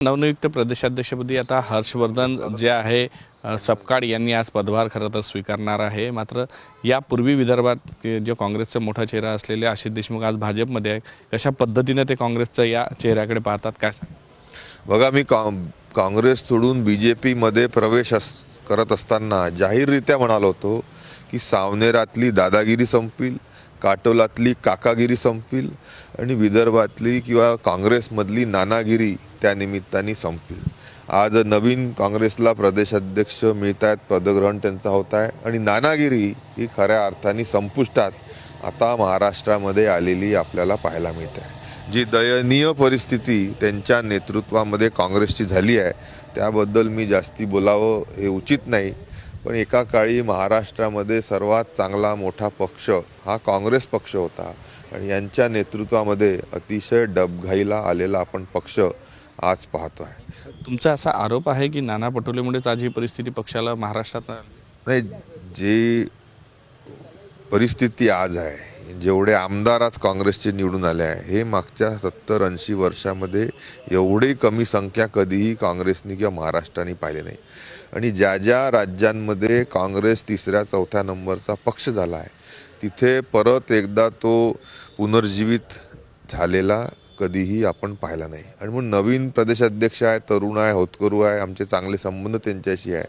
नवनियुक्त प्रदेशाध्यक्षपदी आता हर्षवर्धन जे आहे सपकाळ यांनी आज पदभार खरं तर स्वीकारणार आहे. मात्र यापूर्वी विदर्भात जे काँग्रेसचा मोठा चेहरा असलेले आशिष देशमुख आज भाजपमध्ये आहे कशा पद्धतीने ते काँग्रेसच्या या चेहऱ्याकडे पाहतात काय बघा मी काँ काँग्रेस सोडून बी जे पीमध्ये प्रवेश अस करत असताना जाहीररित्या म्हणालो होतो की सावनेरातली दादागिरी संपवील काटोलातली काकागिरी संपवील आणि विदर्भातली किंवा काँग्रेसमधली नानागिरी त्यानिमित्ताने संपतील. आज नवीन काँग्रेसला प्रदेशाध्यक्ष मिळत आहेत पदग्रहण त्यांचा होत आहे आणि नानागिरी ही खऱ्या अर्थाने संपुष्टात आता महाराष्ट्रामध्ये आलेली आपल्याला पाहायला मिळते आहे जी दयनीय परिस्थिती त्यांच्या नेतृत्वामध्ये काँग्रेसची झाली आहे त्याबद्दल मी जास्ती बोलावं हे उचित नाही पण एका काळी महाराष्ट्रामध्ये सर्वात चांगला मोठा पक्ष हा काँग्रेस पक्ष होता आणि यांच्या नेतृत्वामध्ये अतिशय डबघाईला आलेला आपण पक्ष आज पाहतो आहे तुमचा असा आरोप आहे की नाना पटोलेमुळेच आज ही परिस्थिती पक्षाला महाराष्ट्रात. नाही जी परिस्थिती आज आहे जेवढे आमदार आज काँग्रेसचे निवडून आले आहे हे मागच्या सत्तर ऐंशी वर्षामध्ये एवढी कमी संख्या कधीही काँग्रेसनी किंवा महाराष्ट्राने पाहिले नाही आणि ज्या ज्या राज्यांमध्ये काँग्रेस तिसऱ्या चौथ्या नंबरचा पक्ष झाला आहे तिथे परत एकदा तो पुनर्जीवित झालेला कधीही आपण पाहिला नाही. आणि म्हणून नवीन प्रदेशाध्यक्ष आहे तरुण आहे होतकरू आहे आमचे चांगले संबंध त्यांच्याशी आहे.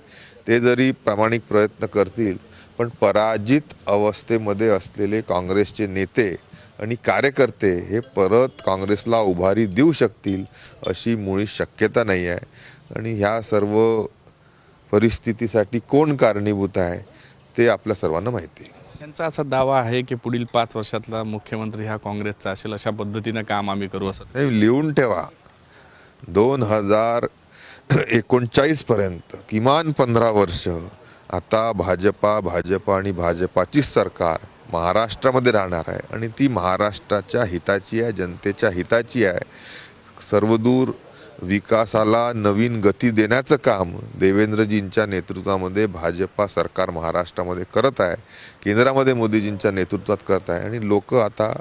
ते जरी प्रामाणिक प्रयत्न करतील पण पराजित अवस्थेमध्ये असलेले काँग्रेसचे नेते आणि कार्यकर्ते हे परत काँग्रेसला उभारी देऊ शकतील अशी मुळी शक्यता नाही आहे. आणि ह्या सर्व परिस्थितीसाठी कोण कारणीभूत आहे ते आपल्या सर्वांना माहिती आहे. त्यांचा असा दावा आहे की पुढील पाच वर्षातला मुख्यमंत्री हा काँग्रेसचा असेल अशा पद्धतीनं काम आम्ही करू असं? नाही लिहून ठेवा. दोन हजार एकोणचाळीसपर्यंत किमान पंधरा वर्ष आता भाजपा भाजपा आणि भाजपाचीच सरकार महाराष्ट्रामध्ये राहणार आहे. आणि ती महाराष्ट्राच्या हिताची आहे जनतेच्या हिताची आहे. सर्वदूर विकासाला नवीन गती देण्याचं काम देवेंद्रजींच्या नेतृत्वामध्ये भाजपा सरकार महाराष्ट्रामध्ये करत आहे केंद्रामध्ये मोदीजींच्या नेतृत्वात करत आहे आणि लोक आता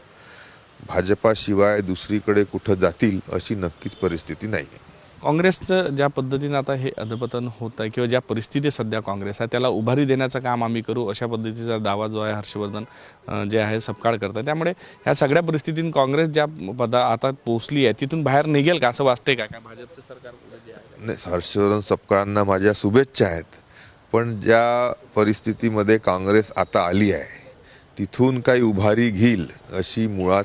भाजपाशिवाय दुसरीकडे कुठं जातील अशी नक्कीच परिस्थिती नाही आहे काँग्रेसचं ज्या पद्धतीनं आता हे अधपतन होत आहे किंवा ज्या परिस्थितीत सध्या काँग्रेस आहे त्याला उभारी देण्याचं काम आम्ही करू अशा पद्धतीचा दावा जो आहे हर्षवर्धन जे आहे सपकाळ करतात त्यामुळे ह्या सगळ्या परिस्थितीत काँग्रेस ज्या पदा आता पोचली आहे तिथून बाहेर निघेल का? असं वाटतंय का? काय भाजपचं सरकार जे आहे? नाही हर्षवर्धन सपकाळांना माझ्या शुभेच्छा आहेत. पण ज्या परिस्थितीमध्ये काँग्रेस आता आली आहे तिथून काही उभारी घेईल अशी मुळात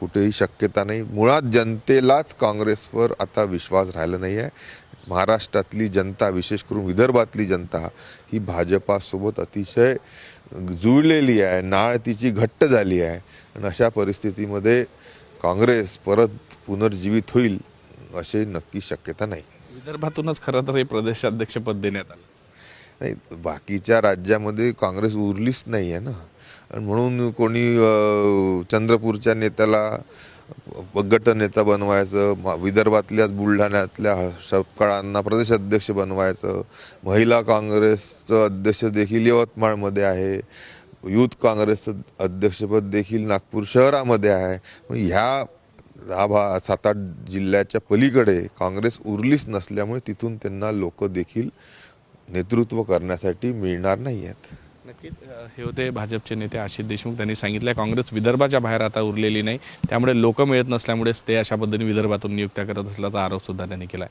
कुठेही शक्यता नाही. मुळात जनतेलाच काँग्रेसवर आता विश्वास राहिला नाही आहे महाराष्ट्रातली जनता विशेष करून विदर्भातली जनता ही भाजपासोबत अतिशय जुळलेली आहे. नाळ तिची घट्ट झाली आहे. आणि अशा परिस्थितीमध्ये काँग्रेस परत पुनर्जीवित होईल अशी नक्की शक्यता नाही. विदर्भातूनच खरं तर हे प्रदेशाध्यक्षपद देण्यात आलं. नाही बाकीच्या राज्यामध्ये काँग्रेस उरलीच नाही आहे ना. म्हणून कोणी चंद्रपूरच्या नेत्याला गट नेता बनवायचं मा- विदर्भातल्याच बुलढाण्यातल्या सपकाळांना प्रदेशाध्यक्ष बनवायचं महिला काँग्रेसचं अध्यक्ष देखील यवतमाळमध्ये आहे युथ काँग्रेसचं अध्यक्षपद देखील नागपूर शहरामध्ये आहे. ह्या हा भा सात आठ जिल्ह्याच्या पलीकडे काँग्रेस उरलीच नसल्यामुळे तिथून त्यांना लोक देखील नेतृत्व करण्यासाठी मिळणार नाही आहेत. नक्कीच हे होते भाजपचे नेते आशिष देशमुख. त्यांनी सांगितलं काँग्रेस विदर्भाच्या बाहेर आता उरलेली नाही. त्यामुळे लोक मिळत नसल्यामुळेच ते अशा पद्धतीने विदर्भातून नियुक्त्या करत असल्याचा आरोप सुद्धा त्यांनी केला